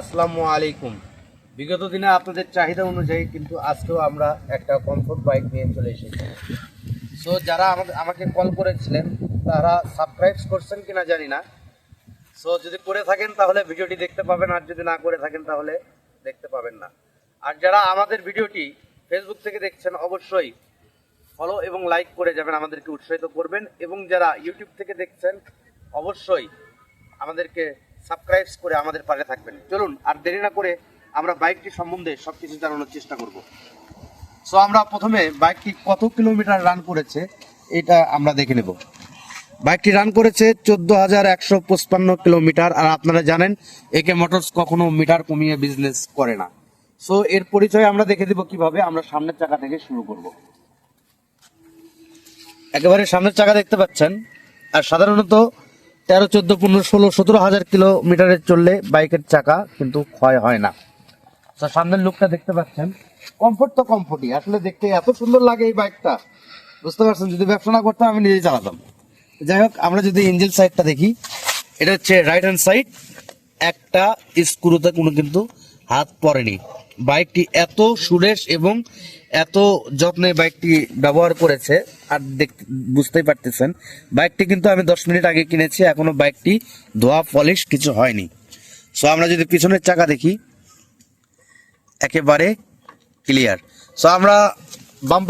আসসালামু আলাইকুম। বিগত দিনে আপনাদের চাহিদা অনুযায়ী কিন্তু আজকেও আমরা একটা কমফোর্ট বাইক নিয়ে চলে এসেছি। সো যারা আমাদের আমাকে কল করেছিলেন, তারা সাবস্ক্রাইব করছেন কিনা জানি না। সো যদি করে থাকেন তাহলে ভিডিওটি দেখতে পাবেন, আর যদি না করে থাকেন তাহলে দেখতে পাবেন না। আর যারা আমাদের ভিডিওটি ফেসবুক থেকে দেখছেন, অবশ্যই ফলো এবং লাইক করে যাবেন, আমাদেরকে উৎসাহিত করবেন। এবং যারা ইউটিউব থেকে দেখছেন, অবশ্যই আমাদেরকে সাবস্ক্রাইব করে আমাদের পাশে থাকবেন। চলুন, আর দেরি না করে আমরা বাইকটি সম্বন্ধে সব কিছু জানানোর চেষ্টা করব। সো আমরা প্রথমে বাইকটি কত কিলোমিটার রান করেছে, এটা আমরা দেখে নেব। বাইকটি রান করেছে চোদ্দ হাজার একশো পঁচপান্ন কিলোমিটার, আর আপনারা জানেন, একে মোটরস কখনো মিটার কমিয়ে বিজনেস করে না। সো এর পরিচয় আমরা দেখে দিব কীভাবে আমরা সামনের চাকা থেকে শুরু করব। একেবারে সামনের চাকা দেখতে পাচ্ছেন, আর সাধারণত তেরো, চোদ্দ, পনেরো, ষোলো, সতেরো হাজার কিলোমিটারে চললে বাইকের চাকা কিন্তু ক্ষয় হয় না। তো সামনের লুকটা দেখতে পাচ্ছেন। কমফোর্ট তো কমফোর্টই আসলে দেখতে এত সুন্দর লাগে এই বাইকটা। বুঝতে পারছেন? যদি ব্যবসা না করতাম, আমি নিজেই চালাতাম। যাই হোক, আমরা যদি ইঞ্জিন সাইডটা দেখি, এটা হচ্ছে রাইট হ্যান্ড সাইড একটা স্ক্রুতে কোনো কিন্তু হাত পড়েনি। বাইকটি এত সুরেশ এবং এত যত্নে বাইকটি ব্যবহার করেছে, আর দেখ, বুঝতেই পারতেছেন। বাইকটি কিন্তু আমি দশ মিনিট আগে কিনেছি, এখনও বাইকটি ধোয়া পলিশ কিছু হয়নি। সো আমরা যদি পিছনের চাকা দেখি, একেবারে ক্লিয়ার সো আমরা বাম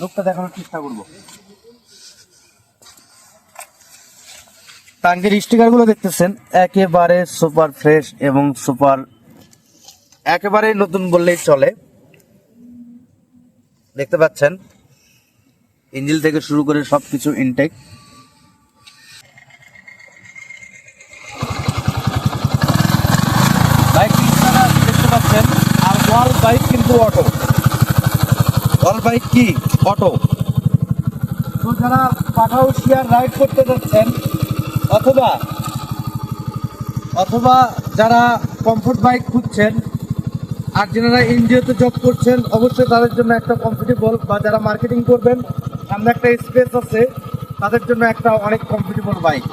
লোকটা দেখানোর চেষ্টা করব। টাঙ্গের স্টিকারগুলো দেখতেছেন, একেবারে সুপার ফ্রেশ এবং সুপার একেবারে নতুন বললেই চলে। দেখতে পাচ্ছেন ইঞ্জিল থেকে শুরু করে সবকিছু ইনটেক বাইকটি আপনারা দেখতে পাচ্ছেন? আর ওয়াল বাইক কিন্তু অটো ওয়াল বাইক কি? অটো তো যারা পাঠাও শিয়ার রাইড করতে যাচ্ছেন অথবা অথবা যারা কমফোর্ট বাইক খুঁজছেন আর যারা এনজিওতে জব করছেন, অবশ্যই তাদের জন্য একটা কমফোর্টেবল বা যারা মার্কেটিং করবেন, সামনে একটা স্পেস আছে, তাদের জন্য একটা অনেক কমফোর্টেবল বাইক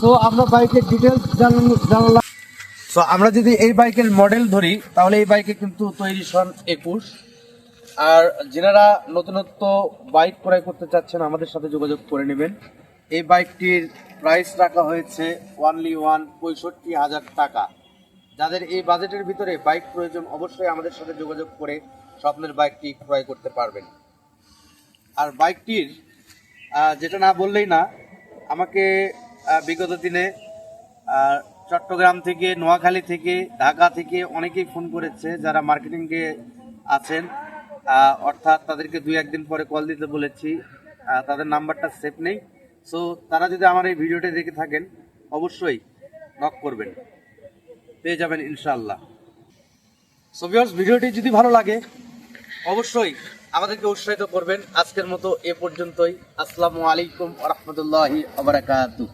সো আমরা বাইকের ডিটেলস জানলাম। সো আমরা যদি এই বাইকের মডেল ধরি, তাহলে এই বাইকে কিন্তু তৈরি সন একুশ। আর যারা নতুনত্ব বাইক ক্রয় করতে চাচ্ছেন, আমাদের সাথে যোগাযোগ করে নেবেন। এই বাইকটির প্রাইস রাখা হয়েছে ওয়ানলি ওয়ান পঁয়ষট্টি হাজার টাকা। যাদের এই বাজেটের ভিতরে বাইক প্রয়োজন অবশ্যই আমাদের সাথে যোগাযোগ করে স্বপ্নের বাইকটি ক্রয় করতে পারবেন। আর বাইকটির যেটা না বললেই না, আমাকে বিগত দিনে চট্টগ্রাম থেকে, নোয়াখালী থেকে, ঢাকা থেকে অনেকেই ফোন করেছে যারা মার্কেটিংয়ে আছেন। অর্থাৎ তাদেরকে দুই একদিন পরে কল দিতে বলেছি। তাদের নাম্বারটা সেভ নেই। সো তারা যদি আমার এই ভিডিওটা দেখে থাকেন, অবশ্যই নক করবেন। পেয়ে যাবেন ইনশাআল্লাহ। সো ভিউয়ার্স ভিডিওটি যদি ভালো লাগে, অবশ্যই আমাদেরকে উৎসাহিত করবেন। আজকের মতো এ পর্যন্তই। আসসালামু আলাইকুম রহমতুল্লাহি আবরাকাতুহ